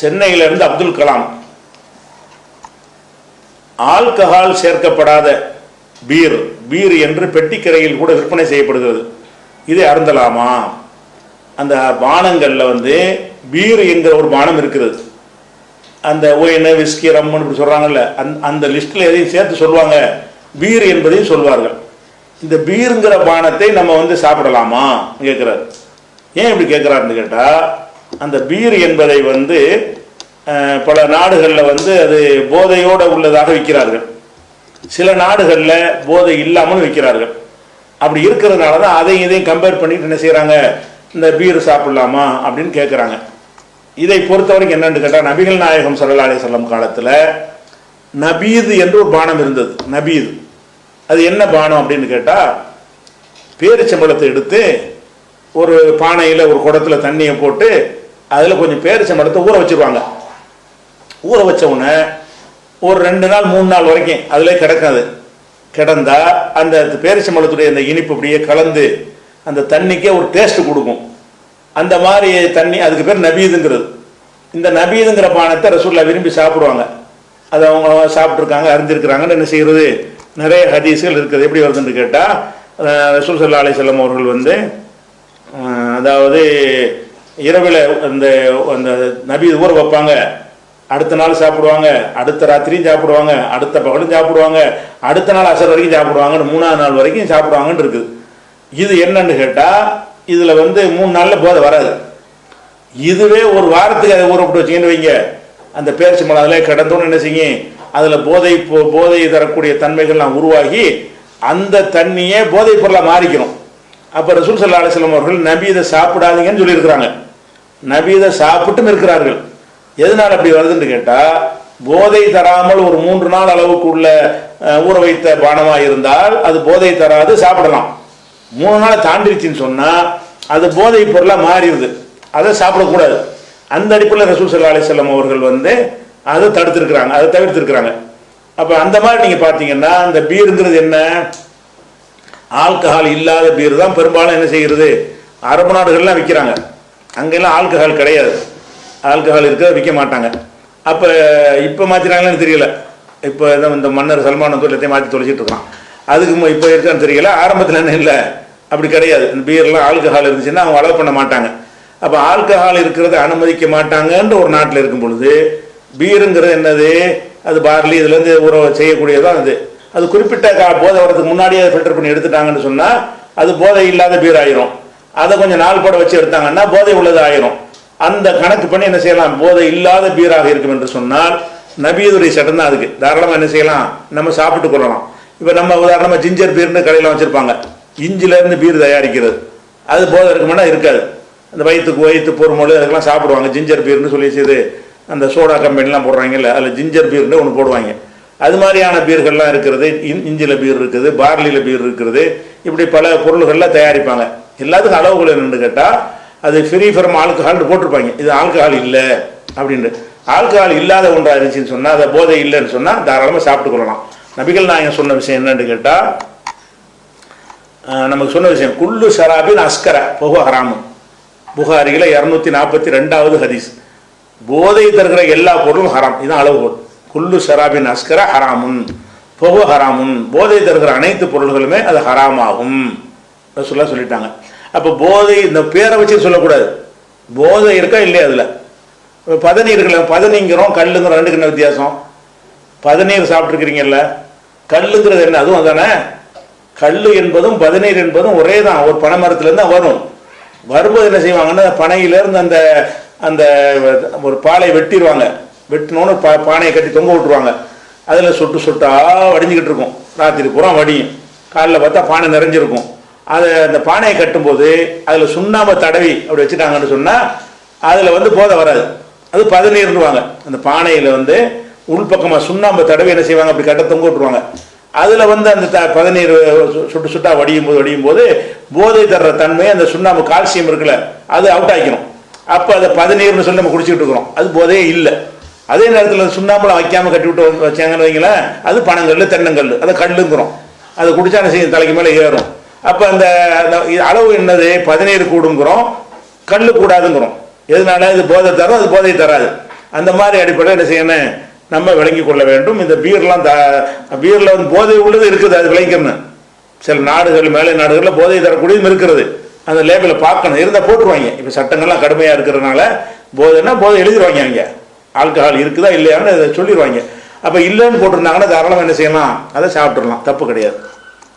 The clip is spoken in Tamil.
சென்னையிலிருந்து அப்துல் கலாம். ஆல்கஹால் சேர்க்கப்படாத பீர் பீர் என்று பெட்டிக்கரையில் கூட விற்பனை செய்யப்படுகிறது. இதை அருந்தலாமா? அந்த பானங்களில் வந்து பீர் என்கிற ஒரு பானம் இருக்கிறது அந்த ஒயின் விஸ்கி ரம்மன் இப்படி சொல்கிறாங்கல்ல அந் அந்த லிஸ்ட்டில் எதையும் சேர்த்து சொல்லுவாங்க. பீர் என்பதையும் சொல்வார்கள். இந்த பீருங்கிற பானத்தை நம்ம வந்து சாப்பிடலாமா? கேட்குறாரு ஏன் இப்படி கேட்குறாருன்னு கேட்டால் அந்த பீர் என்பதை வந்து பல நாடுகளில் வந்து அது போதையோடு உள்ளதாக விற்கிறார்கள். சில நாடுகளில் போதை இல்லாமல் விற்கிறார்கள். அப்படி இருக்கிறதுனால தான் அதையும் இதையும் கம்பேர் பண்ணிட்டு என்ன செய்கிறாங்க இந்த பீர் சாப்பிடலாமா அப்படின்னு கேட்குறாங்க இதை பொறுத்த வரைக்கும் என்னென்னு கேட்டால் நபிகள் நாயகம் சல்லா அலைஹி காலத்தில் நபீது என்று ஒரு பானம் இருந்தது. நபீது. அது என்ன பானம் அப்படின்னு கேட்டால் பேரிச்சம்பழத்தை எடுத்து ஒரு பானையில் ஒரு குடத்துல தண்ணியை போட்டு அதில் கொஞ்சம் பேரிச்சம்பழத்தை ஊற வச்சுருவாங்க. ஊற வச்ச உடனே ஒரு ரெண்டு நாள் மூணு நாள் வரைக்கும் அதிலே கிடக்காது கிடந்தா அந்த பேரிச்சம்பழத்துடைய அந்த இனிப்பு அப்படியே கலந்து அந்த தண்ணிக்கே ஒரு டேஸ்ட் கொடுக்கும். அந்த மாதிரி தண்ணி அதுக்கு பேர் நபீதுங்கிறது. இந்த நபீதுங்கிற பானத்தை ரசூல்லா விரும்பி சாப்பிடுவாங்க. அதை அவங்க சாப்பிட்ருக்காங்க அறிஞ்சிருக்கிறாங்கன்னு என்ன செய்கிறது நிறைய ஹதீஸ்கள் இருக்குது. எப்படி வருதுன்னு கேட்டால் ரசூல் சல்லா அலிசல்லம் அவர்கள் வந்து அதாவது இரவில் அந்த அந்த நபி ஊற வைப்பாங்க. அடுத்த நாள் சாப்பிடுவாங்க அடுத்த ராத்திரியும் சாப்பிடுவாங்க அடுத்த பகலும் சாப்பிடுவாங்க அடுத்த நாள் அசர் வரைக்கும் சாப்பிடுவாங்கன்னு மூணாவது நாள் வரைக்கும் சாப்பிடுவாங்கன்னு இருக்குது. இது என்னன்னு கேட்டால் இதில் வந்து மூணு நாளில் போதை வராது. இதுவே ஒரு வாரத்துக்கு அதை ஊற விட்டு வைங்க. அந்த பேரிச்சி மலை அதில் கிடந்தோன்னு என்ன செய்யும் அதில் போதை போ- போதை தரக்கூடிய தன்மைகள்லாம் உருவாகி அந்த தண்ணியே போதைப் பொருளாக மாறிக்கணும். அப்போ ரசூல் சல்லா அலிஸ்லாம் அவர்கள் நபி இதை சாப்பிடாதீங்கன்னு சொல்லியிருக்கிறாங்க. நபி இதை சாப்பிட்டும் இருக்கிறார்கள். எதனால் அப்படி வருதுன்னு கேட்டால் போதை தராமல் ஒரு மூன்று நாள் அளவுக்கு உள்ள ஊற வைத்த பானமாக இருந்தால் அது போதை தராது சாப்பிடலாம். மூணு நாள் தாண்டிருச்சுன்னு சொன்னால் அது போதை பொருளாக மாறிடுது. அதை சாப்பிடக்கூடாது. அந்த அடிப்படையில் ரசூல் சல்லா அலிசல்லாம் அவர்கள் வந்து அதை தடுத்துருக்குறாங்க அதை தவிர்த்துருக்குறாங்க. அப்போ அந்த மாதிரி நீங்கள் பார்த்தீங்கன்னா அந்த பீருங்கிறது என்ன? ஆல்கஹால் இல்லாத பீர் தான் பெரும்பாலும் என்ன செய்கிறது? அரபு நாடுகள்லாம் விற்கிறாங்க. அங்கெல்லாம் ஆல்கஹால் கிடையாது. ஆல்கஹால் இருக்க விற்க மாட்டாங்க. அப்போ இப்போ மாற்றினாங்களான்னு தெரியல. இப்போ இதான் இந்த மன்னர் சல்மான் வந்து எல்லாத்தையும் மாற்றி தொலைச்சிட்டு இருக்கான். அதுக்கு இப்போ இருக்கான்னு தெரியல. ஆரம்பத்தில் என்ன இல்லை. அப்படி கிடையாது. இந்த பியர்லாம் ஆல்கஹால் இருந்துச்சுன்னா அவங்க அலோவ் பண்ண மாட்டாங்க. அப்போ ஆல்கஹால் இருக்கிறத அனுமதிக்க மாட்டாங்கன்ற ஒரு நாட்டில் இருக்கும் பொழுது பீருங்கிறது என்னது? அது பார்லி இதுலேருந்து ஊற செய்யக்கூடியதான் அது? அது குறிப்பிட்ட கா போதை வரதுக்கு முன்னாடியே ஃபில்டர் பண்ணி எடுத்துட்டாங்கன்னு சொன்னால் அது போதை இல்லாத பீர் ஆயிரும். அதை கொஞ்சம் நாள் போட வச்சு எடுத்தாங்கன்னா போதை உள்ளது ஆயிரும் அந்த கணக்கு பண்ணி என்ன செய்யலாம்? போதை இல்லாத பீராக இருக்கும் என்று சொன்னால் நபியதுடைய சட்டம் தான் அதுக்கு. தாராளமாக என்ன செய்யலாம்? நம்ம சாப்பிட்டு கொள்ளலாம். இப்போ நம்ம உதாரணமாக ஜிஞ்சர் பீர்னு கடையில் வச்சுருப்பாங்க. இஞ்சிலேருந்து பீர் தயாரிக்கிறது. அது போதை இருக்குமானா இருக்காது. அந்த வயிற்றுக்கு வயிற்று பொறுமொழி அதுக்கெல்லாம் சாப்பிடுவாங்க. ஜிஞ்சர் பீர்னு சொல்லி செய்து அந்த சோடா கம்பெனிலாம் போடுறாங்கல்ல அதில் ஜிஞ்சர் பீர்னு ஒன்று போடுவாங்க. அது மாதிரியான பீர்கள்லாம் இருக்கிறது இஞ்சியில் பீர் இருக்குது பார்லியில் பீர் இருக்கிறது இப்படி பல பொருள்களில் தயாரிப்பாங்க. எல்லாத்துக்கும் அளவுகள் என்னென்னு கேட்டால் அது ஃப்ரீ ஃப்ரம் ஆல்கஹால்னு போட்டிருப்பாங்க. இது ஆல்கஹால் இல்லை அப்படின்ட்டு. ஆல்கஹால் இல்லாத ஒன்றாக இருந்துச்சுன்னு சொன்னால் அதை போதை இல்லைன்னு சொன்னால் தாராளமாக சாப்பிட்டு கொள்ளலாம். நபிகள் நாயகம் சொன்ன விஷயம் என்னன்னு கேட்டால் நமக்கு சொன்ன விஷயம் குல்லு ஷராபின் அஸ்கர பொகு ஹராமு புகாரியில் இரநூத்தி நாற்பத்தி ரெண்டாவது ஹதீஸ். போதை தருகிற எல்லா பொருளும் ஹராம். இதுதான் அளவுகோல். குல்லு ஷராபின் அஸ்கர ஹராமுன். பொகு ஹராமுன். போதை தருகிற அனைத்து பொருள்களுமே அது ஹராமாகும். சொல்ல சொல்லிட்டாங்க. அப்போ போதை இந்த பேரை வச்சு சொல்லக்கூடாது. போதை இருக்கா இல்லையா அதில்? பதநீர் இருக்குல்ல பதனிங்கிறோம் கல்லுங்கிறோம் ரெண்டுக்கு என்ன வித்தியாசம்? பதநீர் சாப்பிட்ருக்கிறீங்கல்ல கல்லுங்கிறது என்ன? அதுவும் அதானே? கல் என்பதும் பதநீர் என்பதும் ஒரே தான். ஒரு பனை மரத்துலேருந்து தான் வரும். வரும்போது என்ன செய்வாங்கன்னா பனையிலேருந்து அந்த அந்த ஒரு பாலை வெட்டிடுவாங்க. வெட்டினோன்னு பா பானையை கட்டி தொங்க விட்டுருவாங்க. அதில் சொட்டு சுட்டாக வடிஞ்சிக்கிட்டு இருக்கும். ராத்திரி பூரா வடியும். காலைல பார்த்தா பானை நிறைஞ்சிருக்கும். அதை அந்த பானையை கட்டும்போது அதில் சுண்ணாம்பை தடவி அப்படி வச்சுட்டாங்கன்னு சொன்னால் அதில் வந்து போதை வராது. அது பதநீர்னுவாங்க அந்த பானையில் வந்து உள்பக்கமாக சுண்ணாம்பை தடவி என்ன செய்வாங்க? அப்படி கட்ட தொங்க விட்டுருவாங்க. அதில் வந்து அந்த த பதநீர் சு- சுட்டு சுட்டாக வடியும் போது வடியும் போது போதை தர்ற தன்மை அந்த சுண்ணாம்பு கால்சியம் இருக்குல்ல அது அவுட் ஆக்கிடும் அப்போ அதை பதநீர்னு சொல்லி நம்ம குடிச்சிக்கிட்டு இருக்கிறோம். அது போதையே இல்லை. அதே நேரத்தில் சுண்ணாம்பழம் வைக்காமல் கட்டி விட்டு வச்சாங்கன்னு வைங்களேன் அது பனங்கல் தென்னங்கல் அதை கல்லுங்கிறோம். அதை குடிச்சான செய்யும்? தலைக்கு மேலே ஏறும். அப்போ அந்த அந்த அளவு என்னது? பதினேழு கூடுங்கிறோம். கல் கூடாதுங்கிறோம். எதனால? இது போதை தரும் அது போதை தராது. அந்த மாதிரி அடிப்படையில் என்ன செய்யணும்? நம்ம விளங்கி கொள்ள வேண்டும். இந்த பீர்லாம் த பீரில் வந்து போதை உள்ளது இருக்குது அது விளங்கிக்கணும் சில நாடுகள் மேலே நாடுகளில் போதை தரக்கூடியதும் இருக்கிறது. அந்த லேபிளை பார்க்கணும். இருந்தால் போட்டுருவாங்க. இப்போ சட்டங்கள்லாம் கடுமையாக இருக்கிறதுனால போதைன்னா போதை எழுதிடுவாங்க அவங்க ஆல்கஹால் இருக்குதா இல்லையான்னு சொல்லிடுவாங்க. அப்போ இல்லைன்னு போட்டிருந்தாங்கன்னா தாராளமாக என்ன செய்யலாம்? அதை சாப்பிட்றலாம் தப்பு கிடையாது.